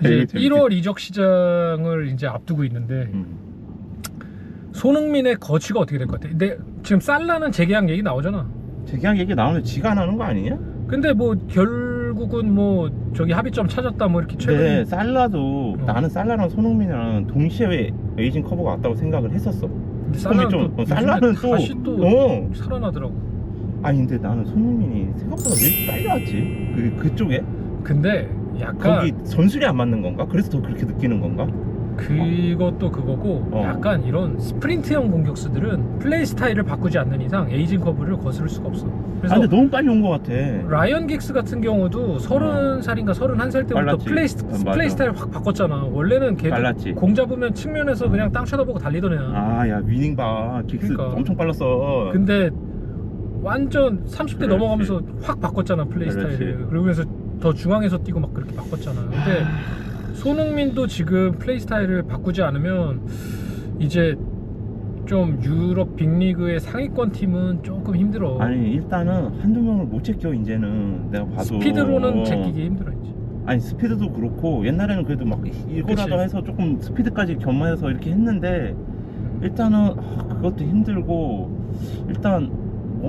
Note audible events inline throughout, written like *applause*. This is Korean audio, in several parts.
이제 재밌겠다. 1월 이적 시장을 이제 앞두고 있는데 음. 손흥민의 거취가 어떻게 될 것 같아? 근데 지금 살라는 재계약 얘기 나오잖아. 재계약 얘기 나오는데 지가 안 하는 거 아니냐? 근데 뭐 결국은 뭐 저기 합의점 찾았다 뭐 이렇게 근데 최근에 살라도 어. 나는 살라랑 손흥민이랑 동시에 에이징 커버가 왔다고 생각을 했었어. 근데 손흥민 좀또 어, 살라는 또 다시 또 어. 살아나더라고. 아니 근데 나는 손흥민이 생각보다 왜 이렇게 빨리 왔지? 그 그쪽에 근데 약간 거기 전술이 안 맞는 건가? 그래서 더 그렇게 느끼는 건가? 그것도 그거고 어. 약간 이런 스프린트형 공격수들은 플레이 스타일을 바꾸지 않는 이상 에이징 커브를 거스를 수가 없어. 아 그래서 근데 너무 빨리 온 것 같아. 라이언 긱스 같은 경우도 서른 살인가 서른 살 때부터 빨랐지. 플레이, 어, 맞아. 플레이 스타일 확 바꿨잖아. 원래는 걔 빨랐지. 공 잡으면 측면에서 그냥 땅 쳐다보고 달리던 애야. 아 야 위닝 봐. 긱스 그러니까. 엄청 빨랐어. 근데 완전 30대 그렇지. 넘어가면서 확 바꿨잖아 플레이 그렇지. 스타일을. 그러면서 더 중앙에서 뛰고 막 그렇게 바꿨잖아. 근데 손흥민도 지금 플레이 스타일을 바꾸지 않으면 이제 좀 유럽 빅리그의 상위권 팀은 조금 힘들어. 아니 일단은 한두 명을 못 제껴 이제는 내가 봐도 스피드로는 어. 제끼기 힘들어 이제. 아니 스피드도 그렇고 옛날에는 그래도 막 이거라도. 해서 조금 스피드까지 겸해서 이렇게 했는데 일단은 아, 그것도 힘들고 일단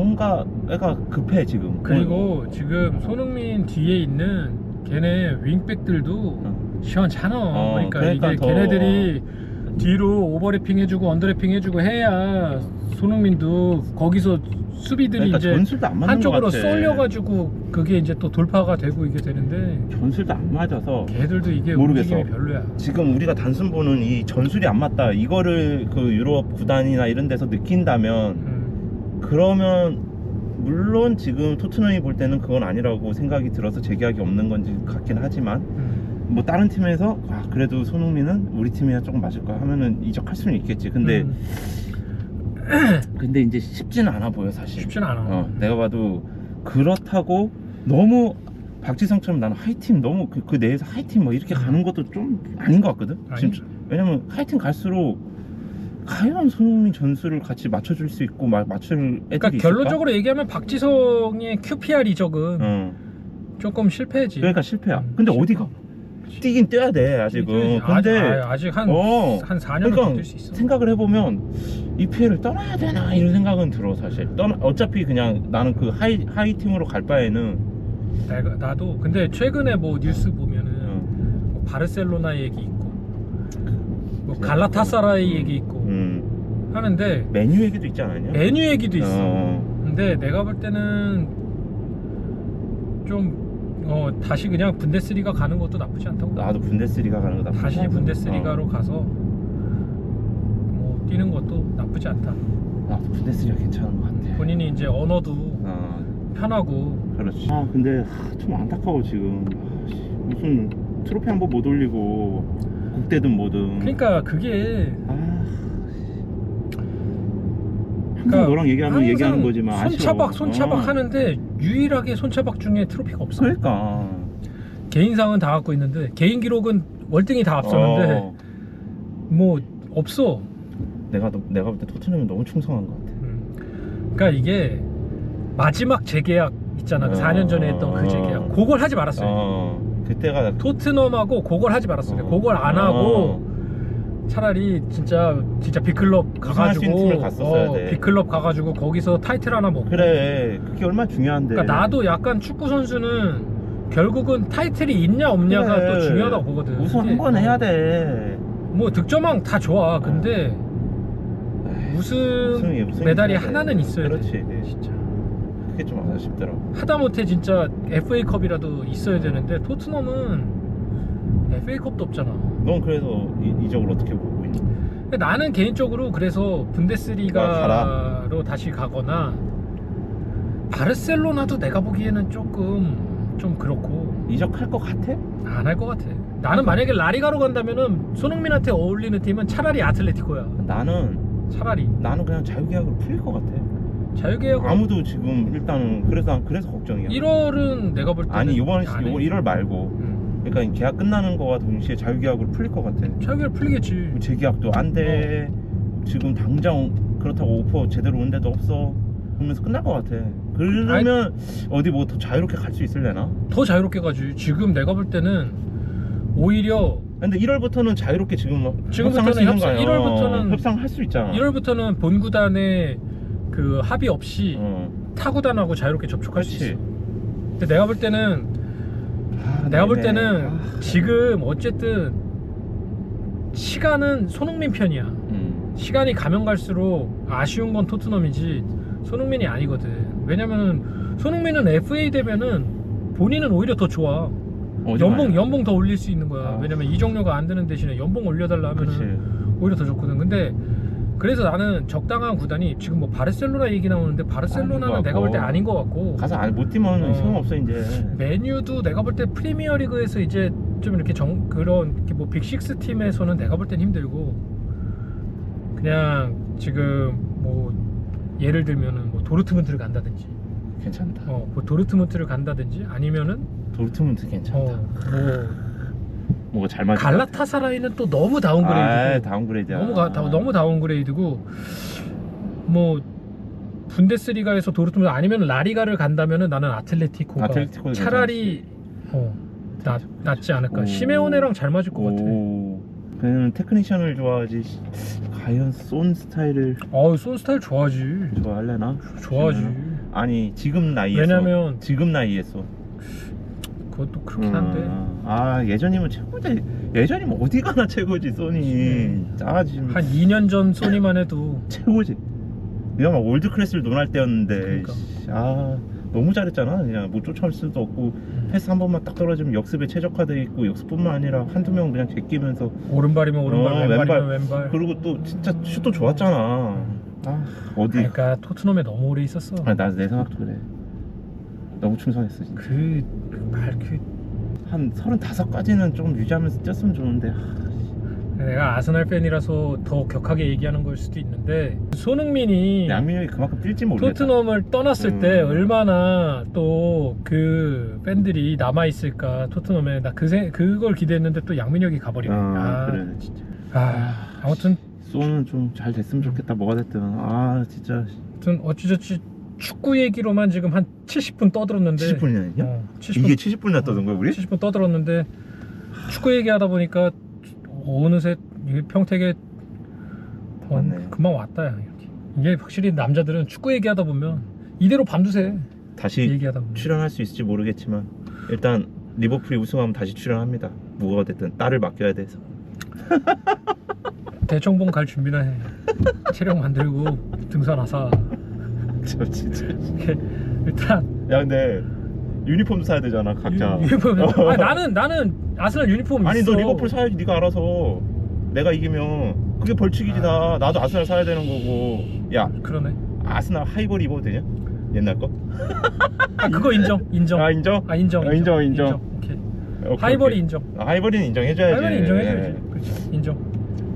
뭔가 애가 급해 지금 그리고 지금 손흥민 뒤에 있는 걔네 윙백들도 어. 시원찮아. 어, 그러니까, 그러니까 이게 더- 걔네들이 뒤로 오버래핑 해주고 언더래핑 해주고 해야 손흥민도 거기서 수비들이 그러니까 이제 전술도 안 맞는 한쪽으로 것 같아 쏠려가지고 그게 이제 또 돌파가 되고 이게 되는데 전술도 안 맞아서 걔들도 이게 모르겠어. 움직임이 별로야. 지금 우리가 단순 보는 이 전술이 안 맞다 이거를 그 유럽 구단이나 이런 데서 느낀다면 음. 그러면 물론 지금 토트넘이 볼 때는 그건 아니라고 생각이 들어서 재계약이 없는 건지 같긴 하지만 음. 뭐 다른 팀에서 아 그래도 손흥민은 우리 팀이야 조금 맞을 거야 하면은 이적할 수는 있겠지 근데 음. *clears throat* 근데 이제 쉽지는 않아 보여 사실 쉽지는 않아. 어, 내가 봐도 그렇다고 너무 박지성처럼 나는 하이팀 너무 그, 그 내에서 하이팀 뭐 이렇게 음. 가는 것도 좀 아닌 것 같거든 아니, 지금 왜냐면 하이팀 갈수록 과연 손흥민 전술을 같이 맞춰줄 수 있고 마, 맞출 애들이 그러니까 있을까? 결론적으로 얘기하면 박지성의 QPR 이적은 어, 조금 실패지. 그러니까 실패야. 음, 근데 실패. 어디가? 뛰긴 뛰어야 돼 아직은. 근데 아직, 아직 한, 어, 한 4년은 그러니까 버틸 수 있어. 생각을 해보면 EPL을 떠나야 되나 이런 생각은 들어 사실. 떠나 어차피 그냥 나는 그 하이 하이 팀으로 갈 바에는 내가 나도. 근데 최근에 뭐 뉴스 보면은 어, 뭐 바르셀로나 얘기 있고 뭐 그냥 갈라타사라이 음, 얘기 있고 음, 하는데 메뉴 얘기도 있지 않았냐? 메뉴 얘기도 있어. 어, 근데 내가 볼 때는 좀 어, 다시 그냥 분데스리가 가는 것도 나쁘지 않다고. 봐. 나도 분데스리가 가는 거 나쁘지 다시. 분데스리가로 어, 가서 뭐 뛰는 것도 나쁘지 않다. 나도 분데스리가 괜찮은 것 같아 본인이 이제 언어도 어, 편하고 그렇지 아 근데 하, 좀 안타까워 지금 아, 씨, 무슨 트로피 한 번 못 올리고 국대든 뭐든 그러니까 그게 아, 항상 그러니까 너랑 얘기하면 항상 얘기하는 거지만 손차박 아쉬워. 손차박 어. 하는데 유일하게 손차박 중에 트로피가 없어. 그러니까 개인상은 다 갖고 있는데 개인 기록은 월등히 다 앞서는데 어, 뭐 없어. 내가 너- 내가 볼 때 토트넘이 너무 충성한 것 같아 음. 그러니까 이게 마지막 재계약 있잖아. 그 어. 4년 전에 했던 그 재계약. 그걸 하지 말았어요. 어, 그때가 토트넘하고 그걸 하지 말았어요. 어. 그걸 안 하고 차라리 진짜 진짜 빅클럽 우승할 수 있는 가가지고 갔었어야 돼. 빅클럽 가가지고 거기서 타이틀 하나 먹고. 그래 그게 얼마나 중요한데 그러니까 나도 약간 축구 선수는 결국은 타이틀이 있냐 없냐가 그래. 또 중요하다고 보거든. 우승 한 번 해야 돼 뭐 득점왕 다 좋아. 근데 에이, 우승 우승이 우승이 메달이 있어야 돼. 하나는 있어야 그렇지 돼. 진짜. 그게 좀 아쉽더라고 하다못해 진짜 FA컵이라도 있어야 되는데 토트넘은 FA컵도 없잖아. 넌 그래서 이, 이적을 어떻게 보고? 근데 나는 개인적으로 그래서 아, 분데스리가로 다시 가거나 바르셀로나도 내가 보기에는 조금 좀 그렇고 이적할 것 같아? 안 할 것 같아. 나는 만약에 라리가로 간다면은 손흥민한테 어울리는 팀은 차라리 아틀레티코야. 나는 차라리 나는 그냥 자유계약으로 풀릴 것 같아 자유계약 아무도 지금 일단은 그래서 난 그래서 걱정이야 1월은 내가 볼 때는 아니 이번 안 해. 이번 1월 말고 음. 그러니까 계약 끝나는 거와 동시에 자유계약으로 풀릴 것 같아 자유계약 풀리겠지. 재계약도 안 돼. 어. 지금 당장 그렇다고 오퍼 제대로 온 데도 없어. 그러면서 끝날 것 같아. 그러면 어디 뭐 더 자유롭게 갈 수 있을래나? 더 자유롭게 가지. 지금 내가 볼 때는 오히려 근데 1월부터는 자유롭게 지금 뭐 지금부터는 있는 협상- 거야. 1월부터는 협상할 수 있잖아. 1월부터는 본 구단의 그 합의 없이 어. 타 구단하고 자유롭게 접촉할 수 그렇지. 있어. 근데 내가 볼 때는 아, 내가 볼 네네. 때는 아. 지금 어쨌든 시간은 손흥민 편이야. 음. 시간이 가면 갈수록 아쉬운 건 토트넘이지 손흥민이 아니거든. 왜냐면 손흥민은 FA 되면은 본인은 오히려 더 좋아. 어디 연봉? 연봉 더 올릴 수 있는 거야. 아. 왜냐면 이적료가 안 되는 대신에 연봉 올려달라 하면은 그렇지. 오히려 더 좋거든. 근데 그래서 나는 적당한 구단이 지금 뭐 바르셀로나 얘기 나오는데 바르셀로나는 것 내가 볼 때 같고. 아닌 것 같고 가서 안 못 뛰면 어. 소용없어 이제. 메뉴도 내가 볼 때 프리미어리그에서 이제 좀 이렇게 정 그런 이렇게 뭐 빅식스 팀에서는 내가 볼 땐 힘들고 그냥 지금 뭐 예를 들면은 뭐 도르트문트를 간다든지 괜찮다. 어, 뭐 도르트문트를 간다든지 아니면은 도르트문트 괜찮다. 어, 뭐 뭐가 잘 맞을 갈라타사라이는 또 너무 아, 다운그레이드고 다운그레이드야. 너무 가, 다, 너무 다운그레이드고 뭐 분데스리가에서 도르트문트 아니면 라리가를 간다면은 나는 아틀레티코가 아틀레티코도 차라리 어, 낫, 낫지 않을까 오. 시메오네랑 잘 맞을 것 같아 오. 그냥 테크니션을 좋아하지. 과연 쏜 스타일을 어우 쏜 스타일 좋아하지 좋아할래나? 좋아하지 아니 지금 나이에서. 왜냐면 지금 나이에서. 그것도 그렇긴 한데 음, 아 예전이면 최고지. 예전이면 어디 가나 최고지 소니. 아 지금 한 2년 전 소니만 해도 *laughs* 최고지. 내가 막 월드 클래스를 논할 때였는데. 그러니까. 씨, 아 너무 잘했잖아. 그냥 못 쫓아올 수도 없고 패스 한 번만 딱 떨어지면 역습에 최적화돼 있고 역습뿐만 아니라 한두 명 그냥 제끼면서 오른발이면 오른발 어, 왼발이면 왼발. 왼발 그리고 또 진짜 슛도 좋았잖아. 아 어디? 그러니까 토트넘에 너무 오래 있었어 아, 나 내 생각도 그래. 너무 충성했어 진짜. 그말그 한 35까지는 좀 유지하면서 뛰었으면 좋은데. 아, 내가 아스날 팬이라서 더 격하게 얘기하는 걸 수도 있는데 손흥민이 양민혁이 그만큼 뛸지 모르겠다. 토트넘을 떠났을 음. 때 얼마나 또 그 팬들이 남아 있을까 토트넘에 나그 그걸 기대했는데 또 양민혁이 가버리네. 아, 아, 그래 진짜. 아, 아무튼 쏘는 좀 잘 됐으면 좋겠다. 뭐가 됐든. 아 진짜 아무튼 어찌저찌 축구 얘기로만 지금 한 70분 떠들었는데 70분이나 했냐? 어, 70분, 이게 70분이나 떠든 거야 우리? 70분 떠들었는데 축구 얘기하다 보니까 어느새 이 평택에 어, 맞네. 금방 왔다 야 이렇게. 이게 확실히 남자들은 축구 얘기하다 보면 이대로 밤새 다시 얘기하다 보면 출연할 수 있을지 모르겠지만 일단 리버풀이 우승하면 다시 출연합니다. 뭐가 됐든 딸을 맡겨야 돼서. *laughs* 대청봉 갈 준비나 해 체력 만들고 등산 하사 저 진짜. 일단 야 근데 유니폼 사야 되잖아 각자. 유- *laughs* 유니폼 아니, 나는 나는 아스날 유니폼 아니 있어 너 리버풀 사야지 네가 알아서. 내가 이기면 그게 벌칙이지 다. 나도 아스날 사야 되는 거고. 야 그러네 아스날 하이볼 입어도 되냐? 옛날 거? 아 그거 인정 인정 아 인정? 아 인정 아, 인정, 인정. 오케이 오케이, 하이볼이 오케이. 인정 아, 하이볼이는 인정해줘야지. 하이볼이 인정해줘야지 예. 그렇지 인정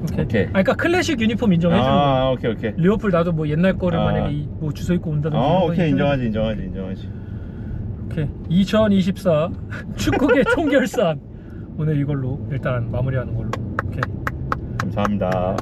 오케이. 오케이. 아 그러니까 클래식 유니폼 인정해주는 아 오케이 오케이. 리버풀 나도 뭐 옛날 거를 아. 만약에 이- 뭐 주소 입고 온다든지 아 오케이. 인정하지 인정하지 인정하지. 오케이 2024 *laughs* 축구계 총결산 오늘 이걸로 일단 마무리하는 걸로 오케이 감사합니다.